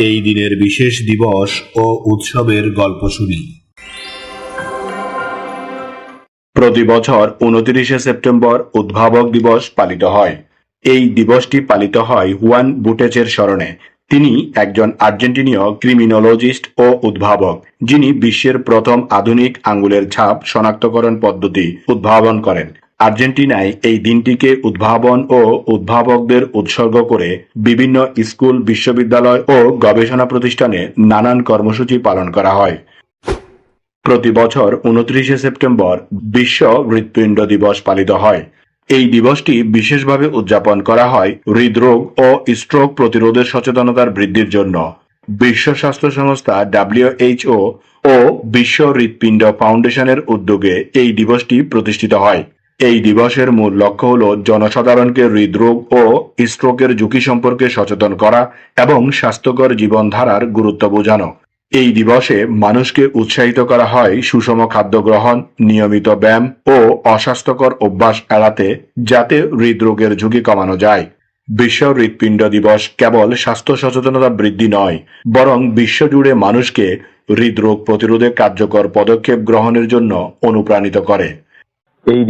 এই দিনের বিশেষ দিবস ও উৎসবের গল্প শুনি। প্রতি বছর উনত্রিশে সেপ্টেম্বর উদ্ভাবক দিবস পালিত হয়। এই দিবসটি পালিত হয় হুয়ান বুটেচের স্মরণে। তিনি একজন আর্জেন্টিনীয় ক্রিমিনোলজিস্ট ও উদ্ভাবক, যিনি বিশ্বের প্রথম আধুনিক আঙ্গুলের ছাপ শনাক্তকরণ পদ্ধতি উদ্ভাবন করেন। আর্জেন্টিনায় এই দিনটিকে উদ্ভাবন ও উদ্ভাবকদের উৎসর্গ করে বিভিন্ন স্কুল, বিশ্ববিদ্যালয় ও গবেষণা প্রতিষ্ঠানে নানান কর্মসূচি পালন করা হয়। প্রতি বছর উনত্রিশে সেপ্টেম্বর বিশ্ব হৃৎপিণ্ড দিবস পালিত হয়। এই দিবসটি বিশেষভাবে উদযাপন করা হয় হৃদরোগ ও স্ট্রোক প্রতিরোধের সচেতনতার বৃদ্ধির জন্য। বিশ্ব স্বাস্থ্য সংস্থা ডাব্লিউএইচও ও বিশ্ব হৃৎপিণ্ড ফাউন্ডেশনের উদ্যোগে এই দিবসটি প্রতিষ্ঠিত হয়। এই দিবসের মূল লক্ষ্য হল জনসাধারণকে হৃদরোগ ও স্ট্রোকের ঝুঁকি সম্পর্কে সচেতন করা এবং স্বাস্থ্যকর জীবনধারার গুরুত্ব বোঝানো। এই দিবসে মানুষকে উৎসাহিত করা হয় সুষম খাদ্য গ্রহণ, নিয়মিত ব্যায়াম ও অস্বাস্থ্যকর অভ্যাস এড়াতে যাতে হৃদরোগের ঝুঁকি কমানো যায়। বিশ্ব হৃৎপিণ্ড দিবস কেবল স্বাস্থ্য সচেতনতা বৃদ্ধি নয়, বরং বিশ্বজুড়ে মানুষকে হৃদরোগ প্রতিরোধে কার্যকর পদক্ষেপ গ্রহণের জন্য অনুপ্রাণিত করে। এই